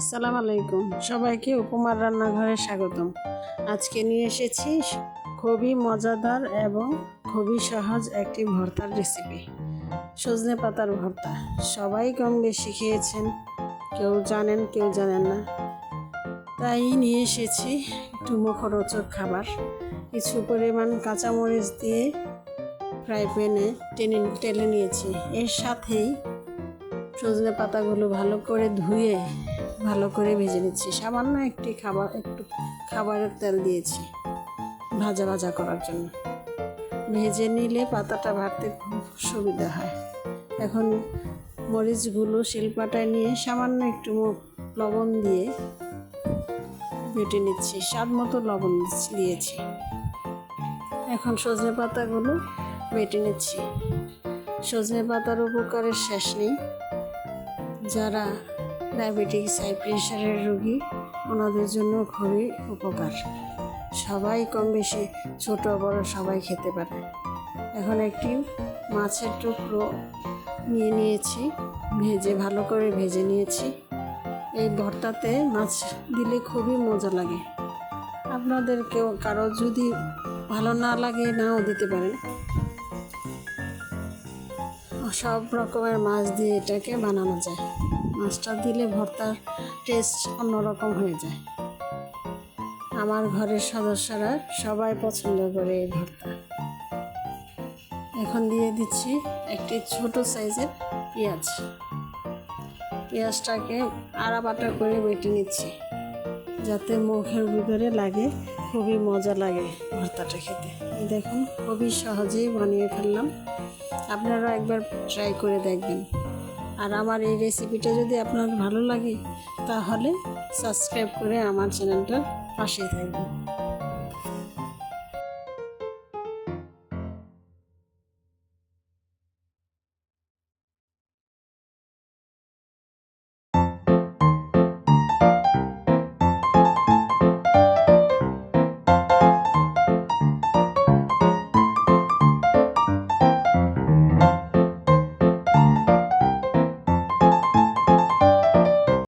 আসসালামু আলাইকুম। সবাইকে উপমার রান্নাঘরে স্বাগতম। আজকে নিয়ে এসেছি খুবই মজাদার এবং খুবই সহজ একটি ভর্তার রেসিপি সজনে পাতার ভর্তা। সবাই কম বেশি খেয়েছেন। কেউ জানেন কেউ জানেন না। তাই নিয়ে এসেছি একটু মুখরোচক খাবার। কিছু পরিমাণ কাঁচামরিচ দিয়ে ফ্রাই প্যানে টেনে, টেলে নিয়েছি। এর সাথেই সজনে পাতাগুলো ভালো করে ধুয়ে ভালো করে ভেজে নিচ্ছি। সামান্য একটি খাবার, একটু খাবারের তেল দিয়েছি ভাজা ভাজা করার জন্য। ভেজে নিলে পাতাটা ভাজতে খুব সুবিধা হয়। এখন মরিচগুলো শিলপাটায় নিয়ে সামান্য একটু লবণ দিয়ে বেটে নিচ্ছি। স্বাদ মতো লবণ দিয়েছি। এখন সজনে পাতাগুলো বেটে নিচ্ছি। সজনে পাতার উপকারের শেষ নেই। যারা ডায়াবেটিস হাই প্রেশারের রোগী, ওনাদের জন্য খুবই উপকার। সবাই কম বেশি ছোট, বড় সবাই খেতে পারে। এখন একটি মাছের টুকরো নিয়ে নিয়েছি, ভেজে, ভালো করে ভেজে নিয়েছি। এই ভর্তাতে মাছ দিলে খুবই মজা লাগে। আপনাদের কেউ কারও যদি ভালো না লাগে নাও দিতে পারেন। সব রকমের মাছ দিয়ে এটাকে বানানো যায়। মাছটা দিলে ভর্তার টেস্ট অন্যরকম হয়ে যায়। আমার ঘরের সদস্যরা সবাই পছন্দ করে এই ভর্তা। এখন দিয়ে দিচ্ছি একটি ছোট সাইজের পেঁয়াজ। পেঁয়াজটাকে আড়াবাটা করে বেটে নিচ্ছি, যাতে মুখের ভিতরে লাগে, খুবই মজা লাগে ভর্তাটা খেতে। দেখুন, খুবই সহজেই বানিয়ে ফেললাম। আপনারা একবার ট্রাই করে দেখবেন। আর আমার এই রেসিপিটা যদি আপনার ভালো লাগে, তাহলে সাবস্ক্রাইব করে আমার চ্যানেলটার পাশে থাকবেন।